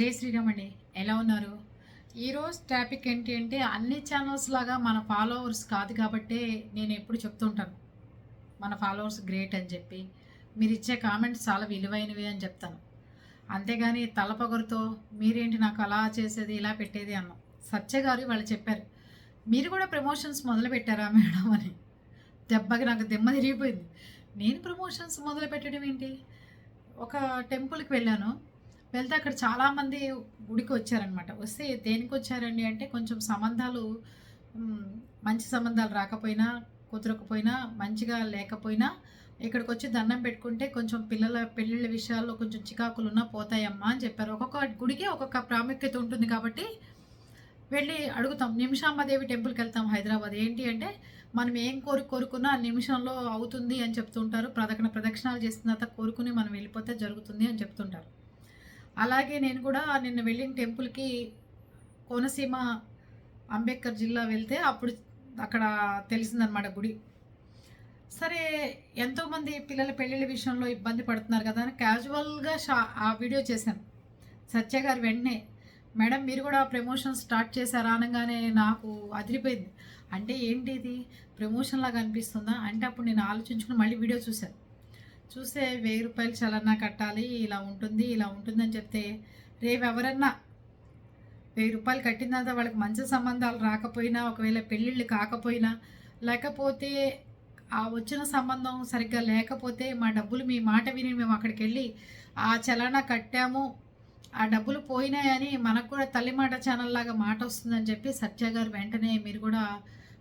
జై శ్రీరామ్ అండి ఎలా ఉన్నారు? ఈరోజు టాపిక్ ఏంటి అంటే అన్ని ఛానల్స్ లాగా మన ఫాలోవర్స్ కాదు కాబట్టే నేను ఎప్పుడు చెప్తుంటాను మన ఫాలోవర్స్ గ్రేట్ అని చెప్పి. మీరు ఇచ్చే కామెంట్స్ చాలా విలువైనవి అని చెప్తాను. అంతేగాని తలపొగరుతో మీరేంటి నాకు అలా చేసేది ఇలా పెట్టేది అన్నాం. సత్య గారు వాళ్ళు చెప్పారు. మీరు కూడా ప్రమోషన్స్ మొదలు పెట్టారా మేడం అని. దెబ్బకి నాకు దెమ్మ తిరిగిపోయింది. నేను ప్రమోషన్స్ మొదలు పెట్టడం ఏంటి? ఒక టెంపుల్కి వెళ్ళాను. వెళ్తే అక్కడ చాలామంది గుడికి వచ్చారనమాట వస్తే దేనికి వచ్చారండి అంటే కొంచెం సంబంధాలు మంచి సంబంధాలు రాకపోయినా కుదరకపోయినా మంచిగా లేకపోయినా ఇక్కడికి వచ్చి దండం పెట్టుకుంటే కొంచెం పిల్లల పెళ్ళిళ్ళ విషయాల్లో కొంచెం చికాకులు ఉన్నా పోతాయమ్మా అని చెప్పారు. ఒక్కొక్క గుడికి ఒక్కొక్క ప్రాముఖ్యత ఉంటుంది కాబట్టి వెళ్ళి అడుగుతాం. నిమిషాంబదేవి టెంపుల్కి వెళ్తాం హైదరాబాద్. ఏంటి అంటే మనం ఏం కోరి కోరుకున్నా ఆ నిమిషంలో అవుతుంది అని చెప్తుంటారు. ప్రదక్షిణ ప్రదక్షిణాలు చేసిన తర్వాత కోరుకుని మనం వెళ్ళిపోతే జరుగుతుంది అని చెప్తుంటారు. అలాగే నేను కూడా నిన్న వెళ్ళిన టెంపుల్కి కోనసీమ అంబేద్కర్ జిల్లా వెళ్తే అప్పుడు అక్కడ తెలిసిందనమాట గుడి. సరే ఎంతోమంది పిల్లల పెళ్ళిళ్ళ విషయంలో ఇబ్బంది పడుతున్నారు కదా అని క్యాజువల్గా షా ఆ వీడియో చేశాను. సత్య గారు వెంటనే మేడం మీరు కూడా ప్రమోషన్ స్టార్ట్ చేశారా? అనగానే నాకు అదిరిపోయింది. అంటే ఏంటి ఇది? ప్రమోషన్ లాగా అనిపిస్తుందా? అంటే అప్పుడు నేను ఆలోచించుకుని మళ్ళీ వీడియో చూశాను. చూస్తే వెయ్యి రూపాయలు చలన్నా కట్టాలి ఇలా ఉంటుంది ఇలా ఉంటుందని చెప్తే రేపు ఎవరన్నా వెయ్యి రూపాయలు కట్టిన తర్వాత వాళ్ళకి మంచి సంబంధాలు రాకపోయినా ఒకవేళ పెళ్ళిళ్ళు కాకపోయినా లేకపోతే ఆ వచ్చిన సంబంధం సరిగ్గా లేకపోతే మా డబ్బులు మీ మాట విని మేము అక్కడికి వెళ్ళి ఆ చలానా కట్టాము ఆ డబ్బులు పోయినాయని మనకు కూడా తల్లి మాట ఛానల్ లాగా మాట వస్తుందని చెప్పి సత్య గారు వెంటనే మీరు కూడా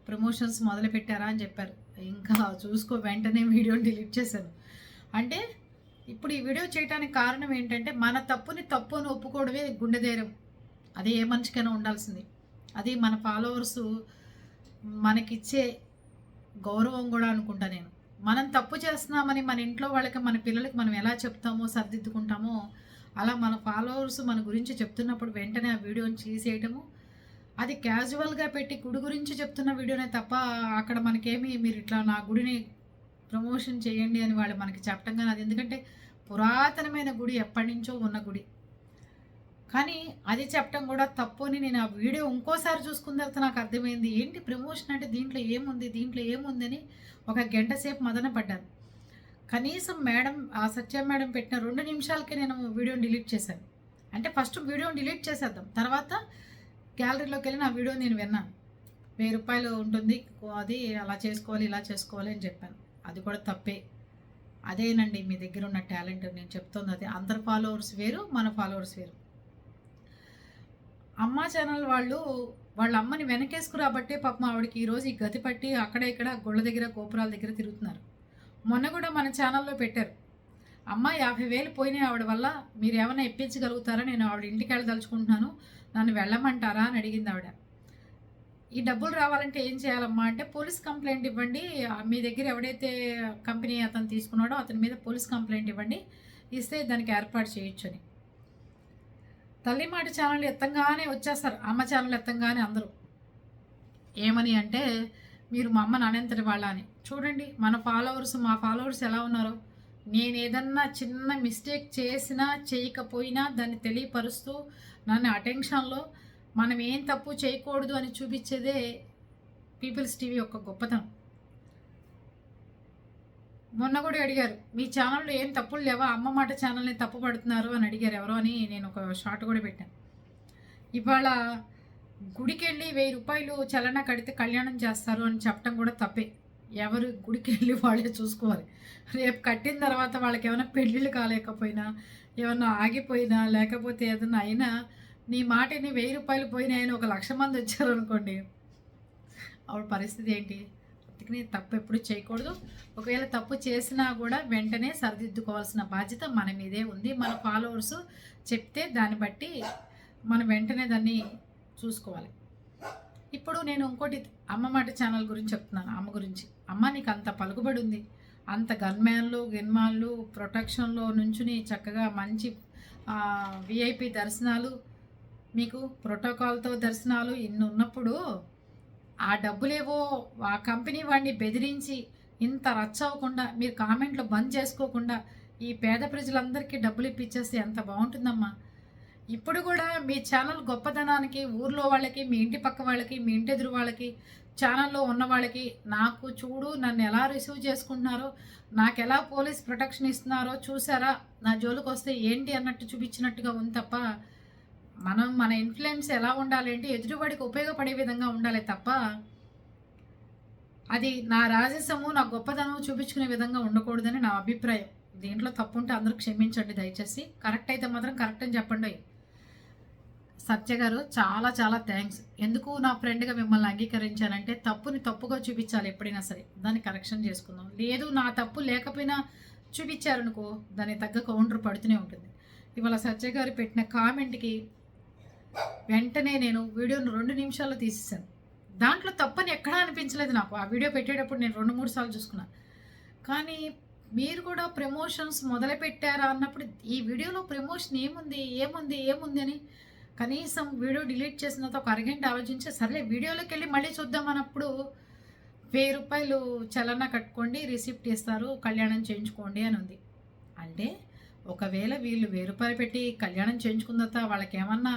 ప్రమోషన్స్ మొదలు పెట్టారా అని చెప్పారు. ఇంకా చూసుకో వెంటనే వీడియో డిలీట్ చేశాను. అంటే ఇప్పుడు ఈ వీడియో చేయడానికి కారణం ఏంటంటే మన తప్పుని తప్పు అని ఒప్పుకోవడమే గుండె ధైర్యం. అది ఏ మనిషికైనా ఉండాల్సింది. అది మన ఫాలోవర్స్ మనకిచ్చే గౌరవం కూడా అనుకుంటా నేను. మనం తప్పు చేస్తున్నామని మన ఇంట్లో వాళ్ళకి మన పిల్లలకి మనం ఎలా చెప్తామో సర్దిద్దుకుంటామో అలా మన ఫాలోవర్స్ మన గురించి చెప్తున్నప్పుడు వెంటనే ఆ వీడియోని తీసేయటము. అది క్యాజువల్గా పెట్టి గుడి గురించి చెప్తున్న వీడియోనే తప్ప అక్కడ మనకేమి మీరు ఇట్లా నా గుడిని ప్రమోషన్ చేయండి అని వాళ్ళు మనకి చెప్పడం కానీ అది ఎందుకంటే పురాతనమైన గుడి ఎప్పటి నుంచో ఉన్న గుడి. కానీ అది చెప్పటం కూడా తప్పు అని నేను ఆ వీడియో ఇంకోసారి చూసుకున్న తర్వాత నాకు అర్థమైంది. ఏంటి ప్రమోషన్ అంటే దీంట్లో ఏముంది? దీంట్లో ఏముందని ఒక గంట సేపు మదన పడ్డాను. కనీసం మేడం ఆ సత్య మేడం పెట్టిన రెండు నిమిషాలకే నేను వీడియోని డిలీట్ చేశాను. అంటే ఫస్ట్ వీడియోని డిలీట్ చేసేద్దాం. తర్వాత గ్యాలరీలోకి వెళ్ళి నా వీడియో నేను విన్నాను. వెయ్యి రూపాయలు ఉంటుంది. అది అలా చేసుకోవాలి ఇలా చేసుకోవాలి అని చెప్పాను. అది కూడా తప్పే. అదేనండి మీ దగ్గర ఉన్న టాలెంట్ నేను చెప్తుంది అది. అందరి ఫాలోవర్స్ వేరు మన ఫాలోవర్స్ వేరు. అమ్మ ఛానల్ వాళ్ళు వాళ్ళ అమ్మని వెనకేసుకురాబట్టే పాపం ఆవిడకి ఈరోజు ఈ గతి పట్టి అక్కడ ఇక్కడ గుళ్ళ దగ్గర గోపురాల దగ్గర తిరుగుతున్నారు. మొన్న కూడా మన ఛానల్లో పెట్టారు. అమ్మ యాభై వేలు పోయినాయి ఆవిడ వల్ల మీరు ఏమైనా ఇప్పించగలుగుతారా? నేను ఆవిడ ఇంటికి వెళ్ళదలుచుకుంటున్నాను. నన్ను వెళ్ళమంటారా? అని అడిగింది ఆవిడ. ఈ డబ్బులు రావాలంటే ఏం చేయాలమ్మా? అంటే పోలీస్ కంప్లైంట్ ఇవ్వండి. మీ దగ్గర ఎవడైతే కంపెనీ అతను తీసుకున్నాడో అతని మీద పోలీస్ కంప్లైంట్ ఇవ్వండి. ఇస్తే దానికి ఏర్పాటు చేయొచ్చు అని. తల్లి మాట ఛానల్ ఎత్తంగానే వచ్చేస్తారు. అమ్మ ఛానల్ ఎత్తంగానే అందరూ. ఏమని అంటే మీరు మా అమ్మ నానంతటి వాళ్ళ అని. చూడండి మన ఫాలోవర్స్ మా ఫాలోవర్స్ ఎలా ఉన్నారో. నేను ఏదన్నా చిన్న మిస్టేక్ చేసినా చేయకపోయినా దాన్ని తెలియపరుస్తూ నన్ను అటెన్షన్లో మనం ఏం తప్పు చేయకూడదు అని చూపించేదే పీపుల్స్ టీవీ యొక్క గొప్పతనం. మొన్న కూడా అడిగారు మీ ఛానల్లో ఏం తప్పులు లేవా? అమ్మ మాట ఛానల్ని తప్పు పడుతున్నారు? అని అడిగారు ఎవరో అని నేను ఒక షార్ట్ కూడా పెట్టాను. ఇవాళ గుడికి వెళ్ళి వెయ్యి రూపాయలు చలన కడితే కళ్యాణం చేస్తారు అని చెప్పడం కూడా తప్పే. ఎవరు గుడికి వెళ్ళి వాళ్ళే చూసుకోవాలి. రేపు కట్టిన తర్వాత వాళ్ళకి ఏమైనా పెళ్ళిళ్ళు కాలేకపోయినా ఏమైనా ఆగిపోయినా లేకపోతే ఏదైనా అయినా నీ మాటని వెయ్యి రూపాయలు పోయినాయని ఒక లక్ష మంది వచ్చారు అనుకోండి. ఆవిడ పరిస్థితి ఏంటి? అందుకని తప్పు ఎప్పుడు చేయకూడదు. ఒకవేళ తప్పు చేసినా కూడా వెంటనే సరిదిద్దుకోవాల్సిన బాధ్యత మన మీదే ఉంది. మన ఫాలోవర్స్ చెప్తే దాన్ని బట్టి మనం వెంటనే దాన్ని చూసుకోవాలి. ఇప్పుడు నేను ఇంకోటి అమ్మ మాట ఛానల్ గురించి చెప్తున్నాను అమ్మ గురించి. అమ్మ నీకు అంత పలుకుబడి ఉంది అంత గన్మ్యాన్లు గిన్మాన్లు ప్రొటెక్షన్లో నుంచుని చక్కగా మంచి విఐపి దర్శనాలు మీకు ప్రోటోకాల్తో దర్శనాలు ఇన్ని ఉన్నప్పుడు ఆ డబ్బులేవో ఆ కంపెనీ వాడిని బెదిరించి ఇంత రచ్చ అవ్వకుండా మీరు కామెంట్లు బంద్ చేసుకోకుండా ఈ పేద ప్రజలందరికీ డబ్బులు ఇప్పించేస్తే ఎంత బాగుంటుందమ్మా. ఇప్పుడు కూడా మీ ఛానల్ గొప్పదనానికి ఊర్లో వాళ్ళకి మీ ఇంటి పక్క వాళ్ళకి మీ ఇంటి ఎదురు వాళ్ళకి ఛానల్లో ఉన్న వాళ్ళకి నాకు చూడు నన్ను ఎలా రిసీవ్ చేసుకుంటున్నారో నాకు ఎలా పోలీస్ ప్రొటెక్షన్ ఇస్తున్నారో చూసారా? నా జోలికి వస్తే ఏంటి అన్నట్టు చూపించినట్టుగా ఉంది తప్ప మనం మన ఇన్ఫ్లుయెన్స్ ఎలా ఉండాలి అంటే ఎదుటివాడికి ఉపయోగపడే విధంగా ఉండాలి తప్ప అది నా రాజసము నా గొప్పతనం చూపించుకునే విధంగా ఉండకూడదని నా అభిప్రాయం. దీంట్లో తప్పు ఉంటే అందరూ క్షమించండి దయచేసి. కరెక్ట్ అయితే మాత్రం కరెక్ట్ అని చెప్పండి. సత్య గారు చాలా చాలా థ్యాంక్స్ ఎందుకు నా ఫ్రెండ్గా మిమ్మల్ని అంగీకరించానంటే తప్పుని తప్పుగా చూపించాలి ఎప్పుడైనా సరే. దాన్ని కరెక్షన్ చేసుకుందాం. లేదు నా తప్పు లేకపోయినా చూపించారనుకో దానికి తగ్గ కౌంటర్ పడుతూనే ఉంటుంది. ఇవాళ సత్య గారు పెట్టిన కామెంట్కి వెంటనే నేను వీడియోను రెండు నిమిషాల్లో తీసేసాను దాంట్లో తప్పని ఎక్కడా అనిపించలేదు నాకు. ఆ వీడియో పెట్టేటప్పుడు నేను రెండు మూడు సార్లు చూసుకున్నాను. కానీ మీరు కూడా ప్రమోషన్స్ మొదలు పెట్టారా అన్నప్పుడు ఈ వీడియోలో ప్రమోషన్ ఏముంది ఏముంది ఏముంది అని కనీసం వీడియో డిలీట్ చేసిన తర్వాత ఒక అరగంట ఆలోచించి సరే వీడియోలోకి వెళ్ళి మళ్ళీ చూద్దాం అన్నప్పుడు వెయ్యి రూపాయలు చలన కట్టుకోండి రిసిప్ట్ ఇస్తారు కళ్యాణం చేయించుకోండి అని ఉంది. అంటే ఒకవేళ వీళ్ళు వెయ్యి రూపాయలు పెట్టి కళ్యాణం చేయించుకున్న తర్వాత వాళ్ళకేమన్నా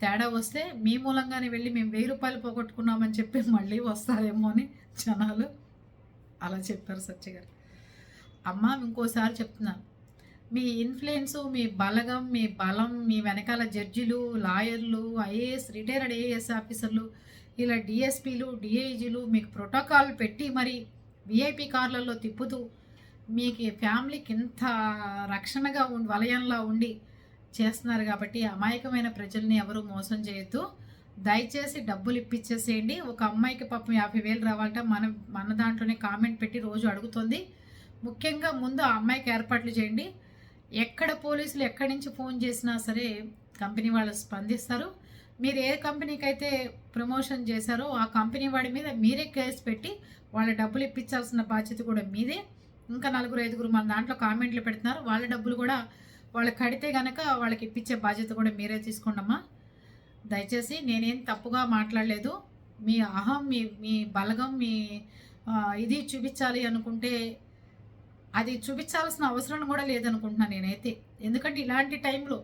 తేడా వస్తే మీ మూలంగానే వెళ్ళి మేము వెయ్యి రూపాయలు పోగొట్టుకున్నామని చెప్పి మళ్ళీ వస్తారేమో అని జనాలు అలా చెప్పారు సత్య గారు. అమ్మ ఇంకోసారి చెప్తున్నాను మీ ఇన్ఫ్లుయెన్స్ మీ బలగం మీ బలం మీ వెనకాల జడ్జిలు లాయర్లు ఐఏఎస్ రిటైర్డ్ ఐఏఎస్ ఆఫీసర్లు ఇలా డిఎస్పీలు డిఐజీలు మీకు ప్రోటోకాల్ పెట్టి మరి విఐపి కార్లలో తిప్పుతూ మీకు ఫ్యామిలీకి ఇంత రక్షణగా ఉండి వలయంలో ఉండి చేస్తున్నారు కాబట్టి అమాయకమైన ప్రజల్ని ఎవరు మోసం చేయొద్దు. దయచేసి డబ్బులు ఇప్పించేసేయండి ఒక అమ్మాయికి పాపం యాభై వేలు రావాలంటే. మన మన దాంట్లోనే కామెంట్ పెట్టి రోజు అడుగుతుంది. ముఖ్యంగా ముందు ఆ అమ్మాయికి ఏర్పాట్లు చేయండి. ఎక్కడ పోలీసులు ఎక్కడి నుంచి ఫోన్ చేసినా సరే కంపెనీ వాళ్ళు స్పందిస్తారు. మీరు ఏ కంపెనీకి అయితే ప్రమోషన్ చేశారో ఆ కంపెనీ వాడి మీద మీరే కేసు పెట్టి వాళ్ళ డబ్బులు ఇప్పించాల్సిన బాధ్యత కూడా మీదే. ఇంకా నలుగురు ఐదుగురు మన దాంట్లో కామెంట్లు పెడుతున్నారు. వాళ్ళ డబ్బులు కూడా వాళ్ళు కడితే కనుక వాళ్ళకి ఇప్పించే బాధ్యత కూడా మీరే తీసుకోండమ్మా. దయచేసి నేనేం తప్పుగా మాట్లాడలేదు. మీ అహం మీ మీ బలగం మీ ఇది చూపించాలి అనుకుంటే అది చూపించాల్సిన అవసరం కూడా లేదనుకుంటున్నాను నేనైతే. ఎందుకంటే ఇలాంటి టైంలో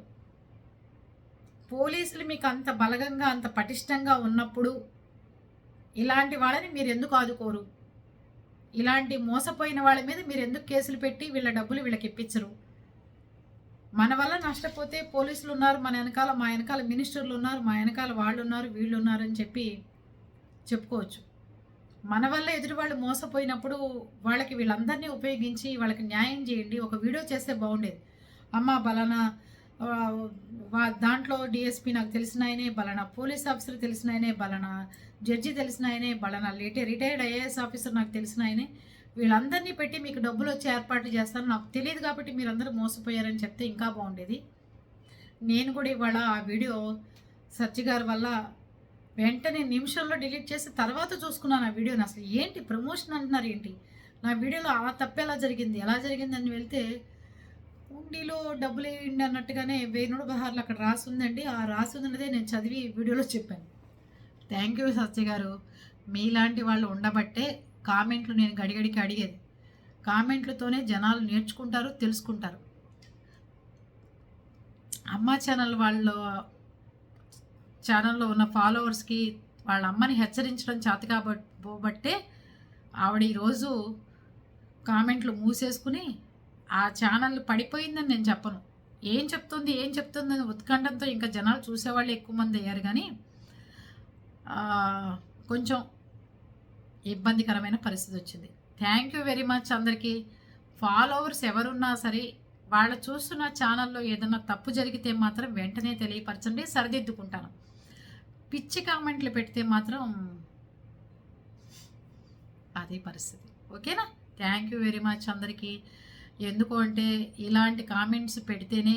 పోలీసులు మీకు అంత బలగంగా అంత పటిష్టంగా ఉన్నప్పుడు ఇలాంటి వాళ్ళని మీరు ఎందుకు ఆదుకోరు? ఇలాంటి మోసపోయిన వాళ్ళ మీద మీరు ఎందుకు కేసులు పెట్టి వీళ్ళ డబ్బులు వీళ్ళకి ఇప్పించరు? మన వల్ల నష్టపోతే పోలీసులు ఉన్నారు మన వెనకాల మా వెనకాల మినిస్టర్లు ఉన్నారు మా వెనకాల వాళ్ళు ఉన్నారు వీళ్ళు ఉన్నారు అని చెప్పి చెప్పుకోవచ్చు. మన వల్ల ఎదురు వాళ్ళు మోసపోయినప్పుడు వాళ్ళకి వీళ్ళందరినీ ఉపయోగించి వాళ్ళకి న్యాయం చేయండి ఒక వీడియో చేస్తే బాగుండేది. అమ్మ బలానా దాంట్లో డిఎస్పీ నాకు తెలిసిన ఆయనే బలానా పోలీస్ ఆఫీసర్ తెలిసిన ఆయనే బలానా జడ్జి తెలిసిన ఆయనే బలానా లేటే రిటైర్డ్ ఐఏఎస్ ఆఫీసర్ నాకు తెలిసిన ఆయనే వీళ్ళందరినీ పెట్టి మీకు డబ్బులు వచ్చి ఏర్పాటు చేస్తాను. నాకు తెలియదు కాబట్టి మీరందరూ మోసపోయారని చెప్తే ఇంకా బాగుండేది. నేను కూడా ఇవాళ ఆ వీడియో సత్య గారి వల్ల వెంటనే నిమిషంలో డిలీట్ చేసి తర్వాత చూసుకున్నాను ఆ వీడియోని. అసలు ఏంటి ప్రమోషన్ అంటున్నారు ఏంటి? నా వీడియోలో ఆ తప్పు ఎలా జరిగింది? ఎలా జరిగింది అని వెళ్తే ఉండిలో డబ్బులు వేయండి అన్నట్టుగానే వేణుడు బహార్లు అక్కడ రాసిందండి. ఆ రాసిందన్నదే నేను చదివి వీడియోలో చెప్పాను. థ్యాంక్ యూ సత్య గారు. మీలాంటి వాళ్ళు ఉండబట్టే కామెంట్లు నేను గడిగడికి అడిగేది. కామెంట్లతోనే జనాలు నేర్చుకుంటారు తెలుసుకుంటారు. అమ్మ ఛానల్ వాళ్ళు ఛానల్లో ఉన్న ఫాలోవర్స్కి వాళ్ళ అమ్మని హెచ్చరించడం చేత కాబట్టే ఆవిడ ఈరోజు కామెంట్లు మూసేసుకుని ఆ ఛానల్ పడిపోయిందని నేను చెప్పను. ఏం చెప్తుంది ఏం చెప్తుంది అని ఉత్కంఠంతో ఇంకా జనాలు చూసేవాళ్ళు ఎక్కువ మంది అయ్యారు కానీ కొంచెం ఇబ్బందికరమైన పరిస్థితి వచ్చింది. థ్యాంక్ యూ వెరీ మచ్ అందరికీ. ఫాలోవర్స్ ఎవరున్నా సరే వాళ్ళు చూస్తున్న ఛానల్లో ఏదైనా తప్పు జరిగితే మాత్రం వెంటనే తెలియపరచండి సరిదిద్దుకుంటాను. పిచ్చి కామెంట్లు పెడితే మాత్రం అదే పరిస్థితి. ఓకేనా? థ్యాంక్ యూ వెరీ మచ్ అందరికీ. ఎందుకు అంటే ఇలాంటి కామెంట్స్ పెడితేనే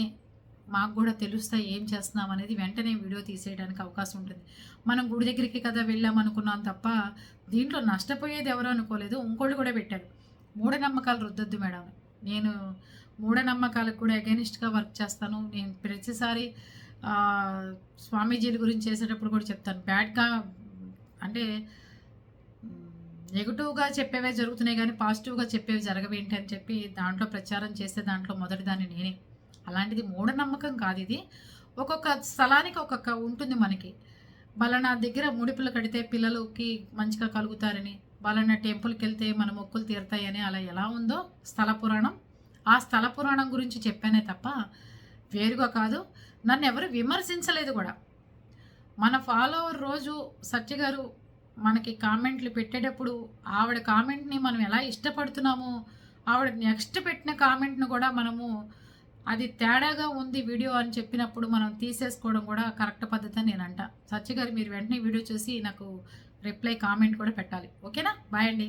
మాకు కూడా తెలుస్తాయి ఏం చేస్తున్నాం అనేది వెంటనే వీడియో తీసేయడానికి అవకాశం ఉంటుంది. మనం గుడి దగ్గరికి కదా వెళ్ళాం అనుకున్నాం తప్ప దీంట్లో నష్టపోయేది ఎవరు అనుకోలేదు. ఇంకోళ్ళు కూడా పెట్టారు. మూఢనమ్మకాలు రుద్దొద్దు మేడం. నేను మూఢనమ్మకాలకు కూడా అగెనిస్ట్గా వర్క్ చేస్తాను. నేను ప్రతిసారి స్వామీజీల గురించి చేసేటప్పుడు కూడా చెప్తాను. బ్యాడ్గా అంటే నెగిటివ్గా చెప్పేవే జరుగుతున్నాయి కానీ పాజిటివ్గా చెప్పేవి జరగవేంటి అని చెప్పి దాంట్లో ప్రచారం చేస్తే దాంట్లో మొదటి దాన్ని నేనే. అలాంటిది మూఢనమ్మకం కాదు ఇది. ఒక్కొక్క స్థలానికి ఒక్కొక్క ఉంటుంది మనకి. బలనా దగ్గర ముడిపులు కడితే పిల్లలకి మంచిగా కలుగుతారని బలనా టెంపుల్కి వెళ్తే మన మొక్కులు తీరుతాయని అలా ఎలా ఉందో స్థల పురాణం. ఆ స్థల పురాణం గురించి చెప్పానే తప్ప వేరుగా కాదు. నన్ను ఎవరు విమర్శించలేదు కూడా. మన ఫాలోవర్ రోజు సత్య గారు మనకి కామెంట్లు పెట్టేటప్పుడు ఆవిడ కామెంట్ని మనం ఎలా ఇష్టపడుతున్నామో ఆవిడ నెక్స్ట్ పెట్టిన కామెంట్ను కూడా మనము అది తేడాగా ఉంది వీడియో అని చెప్పినప్పుడు మనం తీసేసుకోవడం కూడా కరెక్ట్ పద్ధతి అని నేను అంట సత్య గారు మీరు వెంటనే వీడియో చూసి నాకు రిప్లై కామెంట్ కూడా పెట్టాలి. ఓకేనా? బాయ్ అండి.